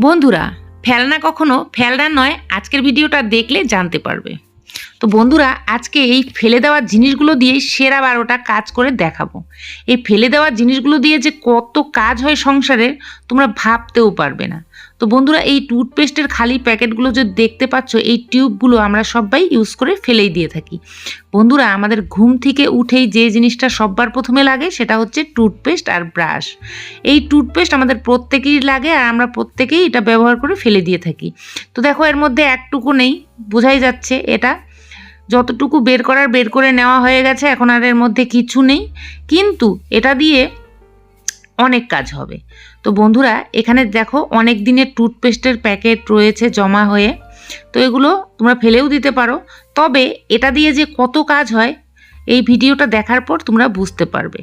বন্ধুরা, ফেলনা কখনো ফেলনা নয়, আজকের ভিডিওটা দেখলে জানতে পারবে। তো বন্ধুরা, আজকে এই ফেলে দেওয়ার জিনিসগুলো দিয়ে সেরা বারোটা কাজ করে দেখাবো। এই ফেলে দেওয়ার জিনিসগুলো দিয়ে যে কত কাজ হয় সংসারে, তোমরা ভাবতেও পারবে না। তো বন্ধুরা, এই টুথপেস্টের খালি প্যাকেটগুলো যে দেখতে পাচ্ছ, এই টিউবগুলো আমরা সবাই ইউজ করে ফেলেই দিয়ে থাকি। বন্ধুরা, আমাদের ঘুম থেকে উঠেই যে জিনিসটা সববার প্রথমে লাগে সেটা হচ্ছে টুথপেস্ট আর ব্রাশ। এই টুথপেস্ট আমাদের প্রত্যেকেই লাগে আর আমরা প্রত্যেকেই এটা ব্যবহার করে ফেলে দিয়ে থাকি। তো দেখো, এর মধ্যে একটুকু নেই, বোঝাই যাচ্ছে এটা। যতটুকু বের করার বের করে নেওয়া হয়ে গেছে, এখন আর এর মধ্যে কিছু নেই। কিন্তু এটা দিয়ে অনেক কাজ হবে। তো বন্ধুরা, এখানে দেখো অনেক দিনের টুথপেস্টের প্যাকেট রয়েছে জমা হয়ে। তো এগুলো তোমরা ফেলেও দিতে পারো। তবে এটা দিয়ে যে কত কাজ হয়, এই ভিডিওটা দেখার পর তোমরা বুঝতে পারবে।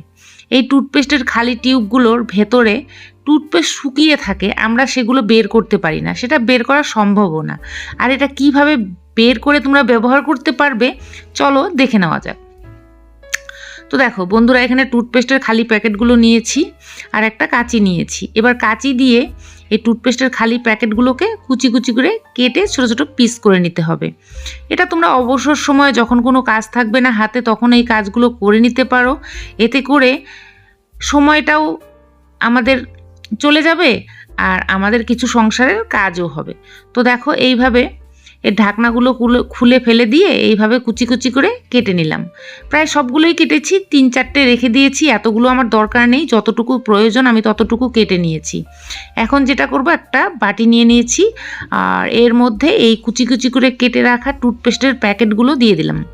এই টুথপেস্টের খালি টিউবগুলোর ভেতরে টুথপেস্ট শুকিয়ে থাকে, আমরা সেগুলো বের করতে পারি না। সেটা বের করা সম্ভবও না। আর এটা কীভাবে বের করে তোমরা ব্যবহার করতে পারবে, চলো দেখে নেওয়া যাক। তো দেখো, বন্ধুরা, এখানে টুথপেস্টের খালি প্যাকেটগুলো নিয়েছি আর একটা কাঁচি নিয়েছি। এবার কাঁচি দিয়ে এই টুথপেস্টের খালি প্যাকেটগুলোকে কুচি কুচি করে কেটে ছোটো ছোটো পিস করে নিতে হবে। এটা তোমরা অবসর সময় যখন কোনো কাজ থাকবে না হাতে, তখন এই কাজগুলো করে নিতে পারো। এতে করে সময়টাও আমাদের চলে যাবে আর আমাদের কিছু সংসারের কাজও হবে। তো দেখো, এইভাবে এর ঢাকনাগুলো খুলে- ফেলে দিয়ে এইভাবে কুচি কুচি করে কেটে নিলাম। প্রায় সবগুলোই কেটেছি, তিন চারটে রেখে দিয়েছি, এতগুলো আমার দরকার নেই, যতটুকু প্রয়োজন আমি ততটুকু কেটে নিয়েছি। এখন যেটা করব, একটা বাটি নিয়ে নিয়েছি, আর এর মধ্যে এই কুচি কুচি করে কেটে রাখা টুথপেস্টের প্যাকেটগুলো দিয়ে দিলাম।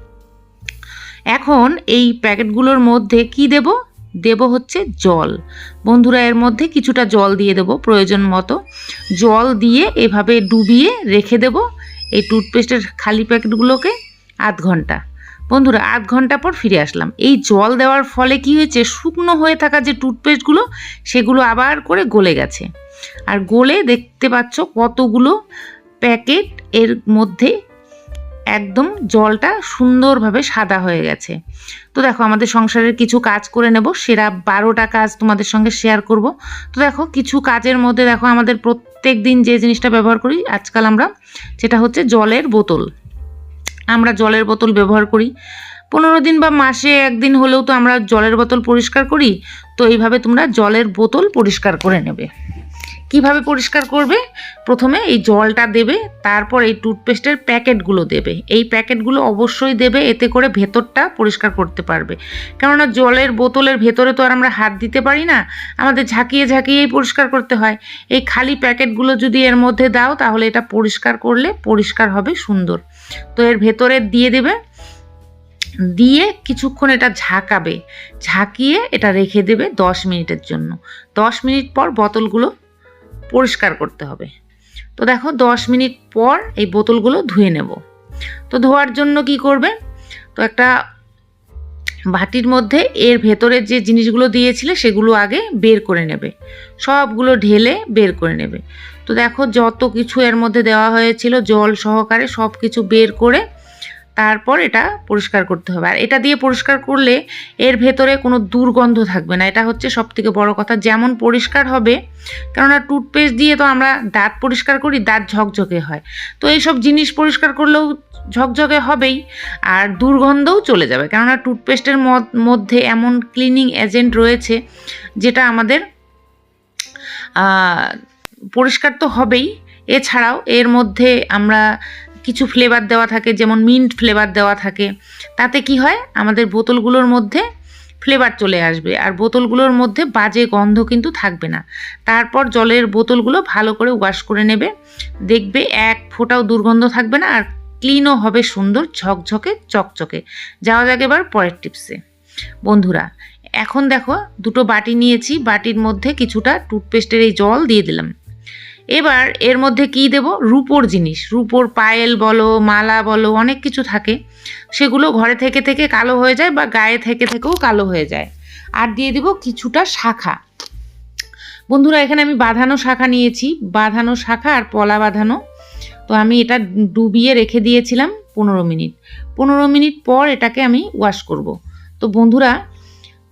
এখন এই প্যাকেটগুলোর মধ্যে কি দেব? দেব হচ্ছে জল। বন্ধুরা, এর মধ্যে কিছুটা জল দিয়ে দেব প্রয়োজন মতো। জল দিয়ে এভাবে ডুবিয়ে রেখে দেব এই টুথপেস্টের খালি প্যাকেটগুলোকে আধ ঘণ্টা। বন্ধুরা, আধ ঘণ্টা পর ফিরে আসলাম। এই জল দেওয়ার ফলে কি হয়েছে? শুকনো হয়ে থাকা যে টুথপেস্টগুলো, সেগুলো আবার করে গলে গেছে। আর গলে দেখতে পাচ্ছ কতগুলো প্যাকেট এর মধ্যে একদম জলটা সুন্দরভাবে সাদা হয়ে গেছে। তো দেখো, আমাদের সংসারের কিছু কাজ করে নেব। সেরা বারোটা কাজ তোমাদের সঙ্গে শেয়ার করব। তো দেখো, কিছু কাজের মধ্যে দেখো, আমাদের প্রত্যেক দিন যে জিনিসটা ব্যবহার করি, আজকাল আমরা, সেটা হচ্ছে জলের বোতল। আমরা জলের বোতল ব্যবহার করি। পনেরো দিন বা মাসে একদিন হলেও তো আমরা জলের বোতল পরিষ্কার করি, তো এইভাবে তোমরা জলের বোতল পরিষ্কার করে নেবে। কীভাবে পরিষ্কার করবে? প্রথমে এই জলটা দেবে, তারপর এই টুথপেস্টের প্যাকেটগুলো দেবে। এই প্যাকেটগুলো অবশ্যই দেবে, এতে করে ভেতরটা পরিষ্কার করতে পারবে। কেননা জলের বোতলের ভেতরে তো আর আমরা হাত দিতে পারি না, আমাদের ঝাঁকিয়ে ঝাঁকিয়েই পরিষ্কার করতে হয়। এই খালি প্যাকেটগুলো যদি এর মধ্যে দাও, তাহলে এটা পরিষ্কার করলে পরিষ্কার হবে সুন্দর। তো এর ভেতরে দিয়ে দেবে। দিয়ে কিছুক্ষণ এটা ঝাঁকাবে। ঝাঁকিয়ে এটা রেখে দেবে দশ মিনিটের জন্য। দশ মিনিট পর বোতলগুলো পরিষ্কার করতে হবে। তো দেখো, দশ মিনিট পর এই বোতলগুলো ধুয়ে নেব। তো ধোয়ার জন্য কি করবে? তো একটা বাটির মধ্যে এর ভেতরে যে জিনিসগুলো দিয়েছিলে সেগুলো আগে বের করে নেবে। সবগুলো ঢেলে বের করে নেবে। তো দেখো, যত কিছু এর মধ্যে দেওয়া হয়েছিল, জল সহকারে সব কিছু বের করে তারপর এটা পরিষ্কার করতে হবে। আর এটা দিয়ে পরিষ্কার করলে এর ভেতরে কোনো দুর্গন্ধ থাকবে না। এটা হচ্ছে সব থেকে বড় কথা। যেমন পরিষ্কার হবে, কেননা টুথপেস্ট দিয়ে তো আমরা দাঁত পরিষ্কার করি, দাঁত ঝকঝকে হয়। তো এইসব জিনিস পরিষ্কার করলেও ঝকঝকে হবেই, আর দুর্গন্ধও চলে যাবে। কেননা টুথপেস্টের মধ্যে এমন ক্লিনিং এজেন্ট রয়েছে, যেটা আমাদের পরিষ্কার তো হবেই। এছাড়াও এর মধ্যে আমরা কিছু ফ্লেভার দেওয়া থাকে, যেমন মিন্ট ফ্লেভার দেওয়া থাকে। তাতে কি হয়? আমাদের বোতলগুলোর মধ্যে ফ্লেভার চলে আসবে। আর বোতলগুলোর মধ্যে বাজে গন্ধ কিন্তু থাকবে না। তারপর জলের বোতলগুলো ভালো করে ওয়াশ করে নেবে। দেখবে এক ফোঁটাও দুর্গন্ধ থাকবে না আর ক্লিনও হবে সুন্দর ঝকঝকে, চকচকে। যাওয়া যাক এবার পরের টিপসে বন্ধুরা, এখন দেখো দুটো বাটি নিয়েছি। বাটির মধ্যে কিছুটা টুথপেস্টের এই জল দিয়ে দিলাম। এবার এর মধ্যে কি দেব? রূপোর জিনিস। রূপোর পায়েল বলো, মালা বলো, অনেক কিছু থাকে। সেগুলো ঘরে থেকে থেকে কালো হয়ে যায় বা গায়ে থেকে থেকেও কালো হয়ে যায়। আর দিয়ে দিব কিছুটা শাখা। বন্ধুরা, এখানে আমি বাঁধানো শাখা নিয়েছি। বাঁধানো শাখা আর পলা বাঁধানো। তো আমি এটা ডুবিয়ে রেখে দিয়েছিলাম পনেরো মিনিট। পনেরো মিনিট পর এটাকে আমি ওয়াশ করব। তো বন্ধুরা,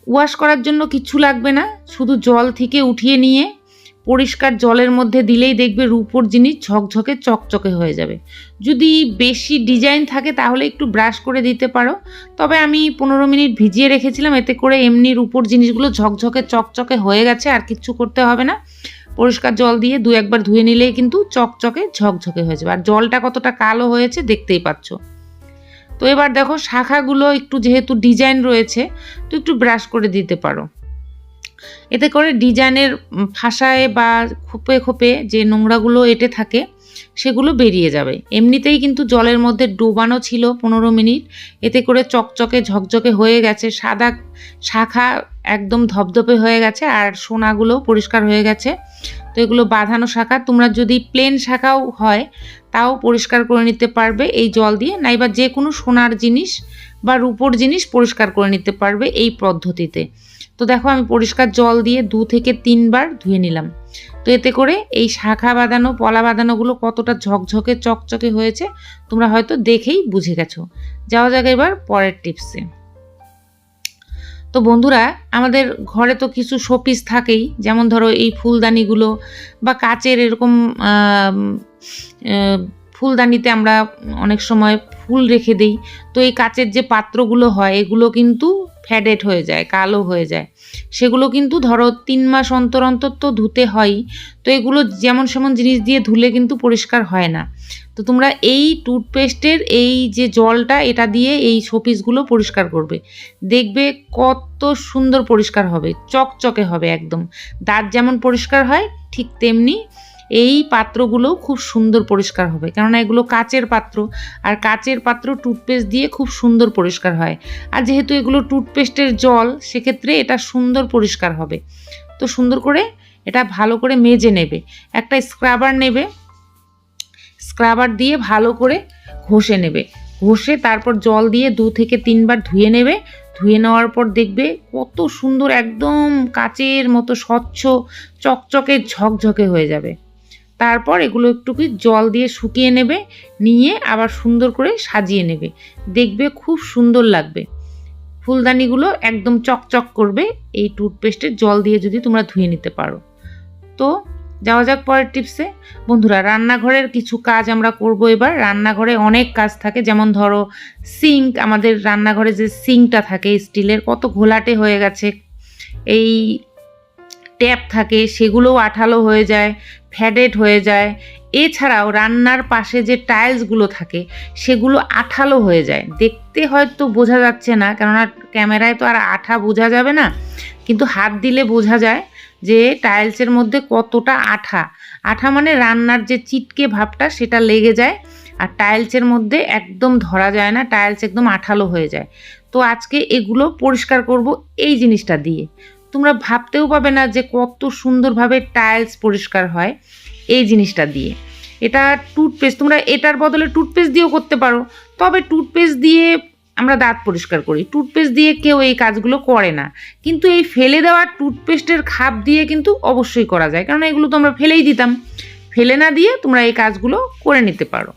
ওয়াশ করার জন্য কিচ্ছু লাগবে না। শুধু জল থেকে উঠিয়ে নিয়ে পরিষ্কার জলের মধ্যে দিলেই দেখবে রূপোর জিনিস ঝকঝকে, চকচকে হয়ে যাবে। যদি বেশি ডিজাইন থাকে তাহলে একটু ব্রাশ করে দিতে পারো। তবে আমি পনেরো মিনিট ভিজিয়ে রেখেছিলাম, এতে করে এমনি রূপোর জিনিসগুলো ঝকঝকে, চকচকে হয়ে গেছে, আর কিচ্ছু করতে হবে না। পরিষ্কার জল দিয়ে দু একবার ধুয়ে নিলেই কিন্তু চকচকে, ঝকঝকে হয়ে যাবে। আর জলটা কতটা কালো হয়েছে দেখতেই পাচ্ছ। তো এবার দেখো শাখাগুলো একটু যেহেতু ডিজাইন রয়েছে, তো একটু ব্রাশ করে দিতে পারো। এতে করে ডিজাইনের ফাঁসায় বা খোপে খোপে যে নোংরাগুলো এঁটে থাকে, সেগুলো বেরিয়ে যাবে। এমনিতেই কিন্তু জলের মধ্যে ডোবানো ছিল পনেরো মিনিট। এতে করে চকচকে ঝকঝকে হয়ে গেছে, সাদা শাখা একদম ধপধপে হয়ে গেছে আর সোনাগুলো পরিষ্কার হয়ে গেছে। তো এগুলো বাঁধানো শাখা, তোমরা যদি প্লেন শাখাও হয়, তাও পরিষ্কার করে নিতে পারবে এই জল দিয়ে। নাইবা যে কোনো সোনার জিনিস বা রূপোর জিনিস পরিষ্কার করে নিতে পারবে এই পদ্ধতিতে। তো দেখো আমি পরিষ্কার জল দিয়ে দু থেকে তিনবার ধুয়ে নিলাম। তো এতে করে এই শাখা বাঁধানো, পলা বাঁধানোগুলো কতটা ঝকঝকে, চকচকে হয়েছে, তোমরা হয়তো দেখেই বুঝে গেছো। যাওয়া যাক এবার পরের টিপসে। তো বন্ধুরা, আমাদের ঘরে তো কিছু শোপিস থাকেই, যেমন ধরো এই ফুলদানিগুলো বা কাচের এরকম ফুলদানিতে আমরা অনেক সময় ফুল রেখে দিই। তো এই কাচের যে পাত্রগুলো হয়, এগুলো কিন্তু ফ্যাডেড হয়ে যায়, কালো হয়ে যায়। সেগুলো কিন্তু ধরো তিন মাস অন্তর অন্তর তো ধুতে হয়ই তো এগুলো যেমন সেমন জিনিস দিয়ে ধুলে কিন্তু পরিষ্কার হয় না। তো তোমরা এই টুথপেস্টের এই যে জলটা, এটা দিয়ে এই শোপিসগুলো পরিষ্কার করবে। দেখবে কত সুন্দর পরিষ্কার হবে, চকচকে হবে একদম। দাঁত যেমন পরিষ্কার হয়, ঠিক তেমনি এই পাত্রগুলো খুব সুন্দর পরিষ্কার হবে। কেননা এগুলো কাচের পাত্র, আর কাচের পাত্র টুথপেস্ট দিয়ে খুব সুন্দর পরিষ্কার হয়। আর যেহেতু এগুলো টুথপেস্টের জল, সেক্ষেত্রে এটা সুন্দর পরিষ্কার হবে। তো সুন্দর করে এটা ভালো করে মেজে নেবে। একটা স্ক্রাবার নেবে। স্ক্রাবার দিয়ে ভালো করে ঘষে নেবে। ঘষে তারপর জল দিয়ে দু থেকে তিনবার ধুয়ে নেবে। ধুয়ে নেওয়ার পর দেখবে কত সুন্দর একদম কাচের মতো স্বচ্ছ, চকচকে, ঝকঝকে হয়ে যাবে। তারপর এগুলো একটু কি জল দিয়ে শুকিয়ে নেবে, নিয়ে আবার সুন্দর করে সাজিয়ে নেবে। দেখবে খুব সুন্দর লাগবে। ফুলদানিগুলো একদম চকচক করবে, এই টুথপেস্টের জল দিয়ে যদি তোমরা ধুয়ে নিতে পারো। তো যাওয়া যাক পরের টিপসে বন্ধুরা, রান্নাঘরের কিছু কাজ আমরা করব এবার। রান্নাঘরে অনেক কাজ থাকে, যেমন ধরো সিঙ্ক, আমাদের রান্নাঘরে যে সিঙ্কটা থাকে, স্টিলের, কত ঘোলাটে হয়ে গেছে। এই ট্যাপ থাকে, সেগুলোও আঠালো হয়ে যায়, ফ্যাডেড হয়ে যায়। এছাড়াও রান্নার পাশে যে টাইলসগুলো থাকে, সেগুলো আঠালো হয়ে যায়। দেখতে হয়তো বোঝা যাচ্ছে না, কেননা ক্যামেরায় তো আর আঠা বোঝা যাবে না, কিন্তু হাত দিলে বোঝা যায় যে টাইলসের মধ্যে কতটা আঠা। আঠা মানে রান্নার যে চিটকে ভাবটা, সেটা লেগে যায়, আর টাইলসের মধ্যে একদম ধরা যায় না, টাইলস একদম আঠালো হয়ে যায়। তো আজকে এগুলো পরিষ্কার করব এই জিনিসটা দিয়ে। তোমরা ভাবতেও পাবে না যে কত সুন্দরভাবে টাইলস পরিষ্কার হয় এই জিনিসটা দিয়ে। এটা টুথপেস্ট তোমরা এটার বদলে টুথপেস্ট দিয়েও করতে পারো। তবে টুথপেস্ট দিয়ে আমরা দাঁত পরিষ্কার করি। টুথপেস্ট দিয়ে কেউ এই কাজগুলো করে না। কিন্তু এই ফেলে দেওয়া টুথপেস্টের খাপ দিয়ে কিন্তু অবশ্যই করা যায়। কারণ এগুলো তো আমরা ফেলেই দিতাম। ফেলে না দিয়ে তোমরা এই কাজগুলো করে নিতে পারো।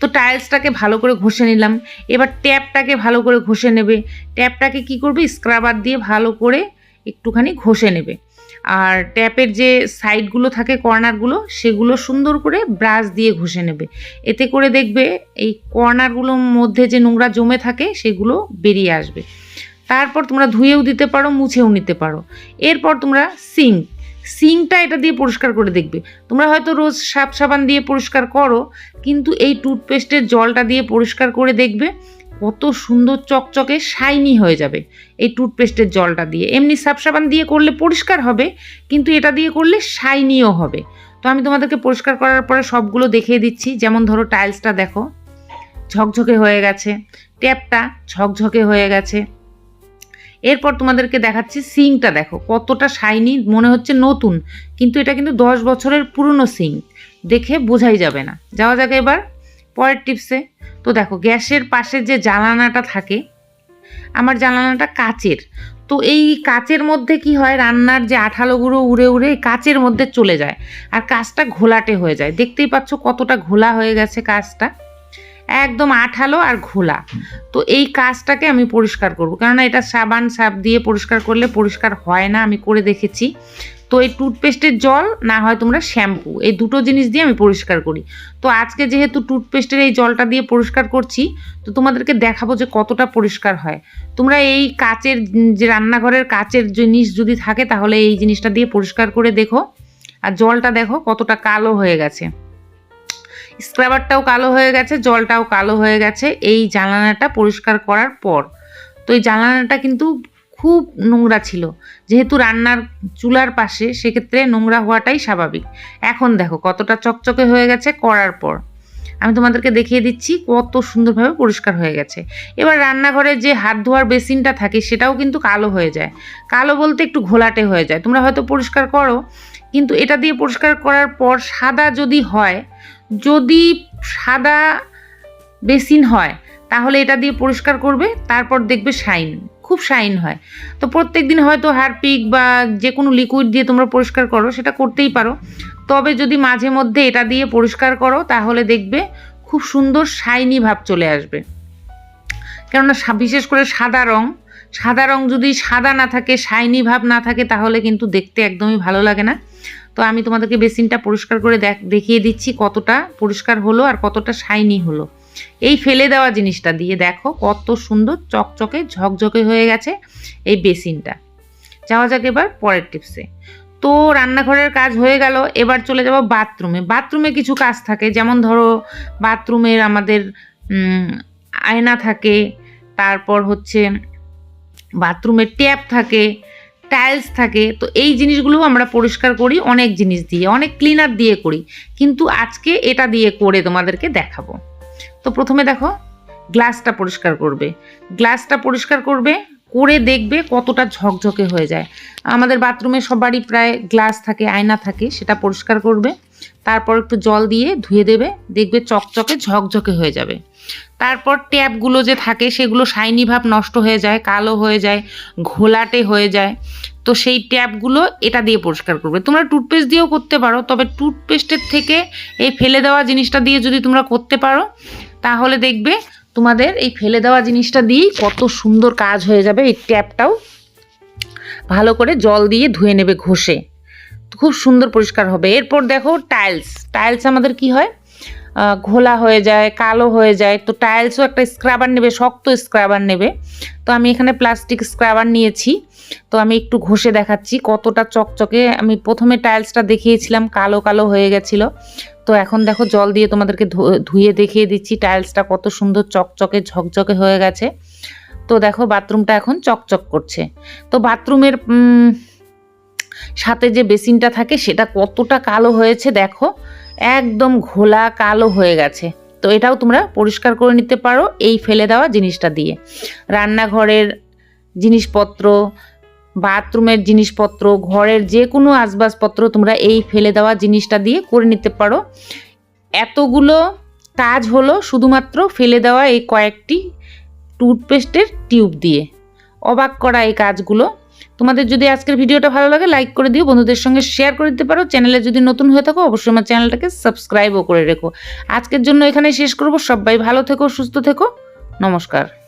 তো টাইলসটাকে ভালো করে ঘষে নিলাম। এবার ট্যাপটাকে ভালো করে ঘষে নেবে। ট্যাপটাকে কি করবে? স্ক্রাবার দিয়ে ভালো করে একটুখানি ঘষে নেবে। আর ট্যাপের যে সাইডগুলো থাকে, কর্নারগুলো, সেগুলো সুন্দর করে ব্রাশ দিয়ে ঘষে নেবে। এতে করে দেখবে এই কর্নারগুলোর মধ্যে যে নোংরা জমে থাকে, সেগুলো বেরিয়ে আসবে। তারপর তোমরা ধুয়েও দিতে পারো, মুছেও নিতে পারো। এরপর তোমরা সিঙ্ক সিঙ্কটা এটা দিয়ে পরিষ্কার করে দেখবে। তোমরা হয়তো রোজ সাপ সাবান দিয়ে পরিষ্কার করো, কিন্তু এই টুথপেস্টের জলটা দিয়ে পরিষ্কার করে দেখবে, কত সুন্দর চকচকে শাইনি হয়ে যাবে এই টুথপেস্টের জলটা দিয়ে। এমনি সাপ সাবান দিয়ে করলে পরিষ্কার হবে, কিন্তু এটা দিয়ে করলে শাইনিও হবে। তো আমি তোমাদেরকে পরিষ্কার করার পরে সবগুলো দেখিয়ে দিচ্ছি। যেমন ধরো টাইলসটা দেখো, ঝকঝকে হয়ে গেছে, ট্যাপটা ঝকঝকে হয়ে গেছে। এরপর তোমাদেরকে দেখাচ্ছি সিংটা দেখো, কতটা শাইনি মনে হচ্ছে নতুন, কিন্তু এটা কিন্তু দশ বছরের পুরনো সিং। দেখে বোঝাই যাবে না। যাওয়া যাক এবার পরের টিপসে তো দেখো, গ্যাসের পাশে যে জানালাটা থাকে, আমার জানালাটা কাচের। তো এই কাচের মধ্যে কি হয়, রান্নার যে আঠালোগুলো উড়ে উড়ে এই কাচের মধ্যে চলে যায়। আর কাজটা ঘোলাটে হয়ে যায়। দেখতেই পাচ্ছ কতটা ঘোলা হয়ে গেছে কাজটা একদম আঠালো আর ঘোলা। তো এই কাজটাকে আমি পরিষ্কার করব। কেননা এটা সাবান, সাপ দিয়ে পরিষ্কার করলে পরিষ্কার হয় না, আমি করে দেখেছি। তো এই টুথপেস্টের জল, না হয় তোমরা শ্যাম্পু, এই দুটো জিনিস দিয়ে আমি পরিষ্কার করি। তো আজকে যেহেতু টুথপেস্টের এই জলটা দিয়ে পরিষ্কার করছি, তো তোমাদেরকে দেখাবো যে কতটা পরিষ্কার হয়। তোমরা এই কাচের, যে রান্নাঘরের কাচের জিনিস যদি থাকে, তাহলে এই জিনিসটা দিয়ে পরিষ্কার করে দেখো। আর জলটা দেখো কতটা কালো হয়ে গেছে। স্ক্রাবারটাও কালো হয়ে গেছে, জলটাও কালো হয়ে গেছে। এই জানালাটা পরিষ্কার করার পর, তো এই জানালাটা কিন্তু খুব নোংরা ছিল। যেহেতু রান্নার চুলার পাশে, সেক্ষেত্রে নোংরা হওয়াটাই স্বাভাবিক। এখন দেখো কতটা চকচকে হয়ে গেছে করার পর। আমি তোমাদেরকে দেখিয়ে দিচ্ছি কত সুন্দরভাবে পরিষ্কার হয়ে গেছে। এবার রান্নাঘরে যে হাত ধোয়ার বেসিনটা থাকে, সেটাও কিন্তু কালো হয়ে যায়। কালো বলতে একটু ঘোলাটে হয়ে যায়। তোমরা হয়তো পরিষ্কার করো কিন্তু এটা দিয়ে পরিষ্কার করার পর সাদা যদি হয়, যদি সাদা বেসিন হয়, তাহলে এটা দিয়ে পরিষ্কার করবে, তারপর দেখবে শাইন, খুব শাইন হয়। তো প্রত্যেক দিন হয়তো হারপিক বা যে কোনো লিকুইড দিয়ে তোমরা পরিষ্কার করো, সেটা করতেই পারো। তবে যদি মাঝে মধ্যে এটা দিয়ে পরিষ্কার করো, তাহলে দেখবে খুব সুন্দর শাইনি ভাব চলে আসবে। কেননা বিশেষ করে সাদা রং সাদা রং যদি সাদা না থাকে, শাইনি ভাব না থাকে, তাহলে কিন্তু দেখতে একদমই ভালো লাগে না। তো আমি তোমাদেরকে বেসিনটা পরিষ্কার করে দেখ, দেখিয়ে দিচ্ছি কতটা পরিষ্কার হলো আর কতটা শাইনি হলো। এই ফেলে দেওয়া জিনিসটা দিয়ে দেখো কত সুন্দর চকচকে, ঝকঝকে হয়ে গেছে এই বেসিনটা। যাওয়া যাক এবার পরের টিপসে তো রান্নাঘরের কাজ হয়ে গেল, এবার চলে যাব বাথরুমে বাথরুমে কিছু কাজ থাকে, যেমন ধরো বাথরুমের আমাদের আয়না থাকে, তারপর হচ্ছে বাথরুমের ট্যাপ থাকে টাইলস থাকে, তো এই জিনিসগুলো আমরা পরিষ্কার করি, অনেক জিনিস দিয়ে, অনেক ক্লিনার দিয়ে করি। কিন্তু আজকে এটা দিয়ে করে তোমাদেরকে দেখাবো। তো প্রথমে দেখো গ্লাসটা পরিষ্কার করবে। গ্লাসটা পরিষ্কার করবে, করে দেখবে কতটা ঝকঝকে হয়ে যায়। আমাদের বাথরুমে সবারই প্রায় গ্লাস থাকে, আয়না থাকে, সেটা পরিষ্কার করবে। তারপর একটু জল দিয়ে ধুয়ে দেবে, দেখবে চকচকে ঝকঝকে হয়ে যাবে। তারপর ট্যাপগুলো যে থাকে, সেগুলো শাইনি ভাব নষ্ট হয়ে যায়, কালো হয়ে যায়, ঘোলাটে হয়ে যায়। তো সেই ট্যাপগুলো এটা দিয়ে পরিষ্কার করবে। তোমরা টুথপেস্ট দিয়েও করতে পারো, তবে টুথপেস্টের থেকে এই ফেলে দেওয়া জিনিসটা দিয়ে যদি তোমরা করতে পারো, তাহলে দেখবে তোমাদের এই ফেলে দেওয়া জিনিসটা দিয়েই কত সুন্দর কাজ হয়ে যাবে এই ট্যাপটাও। ভালো করে জল দিয়ে ধুয়ে নেবে ঘষে। খুব সুন্দর পরিষ্কার হবে। এরপর দেখো টাইলস টাইলস আমাদের কি হয়? ঘোলা হয়ে যায়, কালো হয়ে যায়। তো টাইলসও একটা স্ক্রাবার নেবে, শক্ত স্ক্রাবার নেবে। তো আমি এখানে প্লাস্টিক স্ক্রাবার নিয়েছি। তো আমি একটু ঘষে দেখাচ্ছি কতটা চকচকে। আমি প্রথমে টাইলসটা দেখিয়েছিলাম, কালো কালো হয়ে গেছিল। তো এখন দেখো জল দিয়ে তোমাদেরকে ধুয়ে দেখিয়ে দিচ্ছি টাইলসটা কত সুন্দর চকচকে, ঝকঝকে হয়ে গেছে। তো দেখো বাথরুমটা এখন চকচক করছে। তো বাথরুমের সাথে যে বেসিনটা থাকে সেটা কতটা কালো হয়েছে দেখো, একদম ঘোলা কালো হয়ে গেছে। তো এটাও তোমরা পরিষ্কার করে নিতে পারো এই ফেলে দেওয়া জিনিসটা দিয়ে। রান্নাঘরের জিনিসপত্র, বাথরুমের জিনিসপত্র, ঘরের যে কোনো আসবাবপত্র তোমরা এই ফেলে দেওয়া জিনিসটা দিয়ে করে নিতে পারো। এতগুলো কাজ হলো শুধুমাত্র ফেলে দেওয়া এই কয়েকটি টুথপেস্টের টিউব দিয়ে। অবাক করা এই কাজগুলো। তোমাদের যদি আজকের ভিডিওটা ভালো লাগে লাইক করে দিও, বন্ধুদের সঙ্গে শেয়ার করে দিতে পারো। চ্যানেলে যদি নতুন হয়ে থাকো, অবশ্যই আমার চ্যানেলটাকে সাবস্ক্রাইবও করে রেখো। আজকের জন্য এখানে শেষ করব। সবাই ভালো থেকো, সুস্থ থেকো। নমস্কার।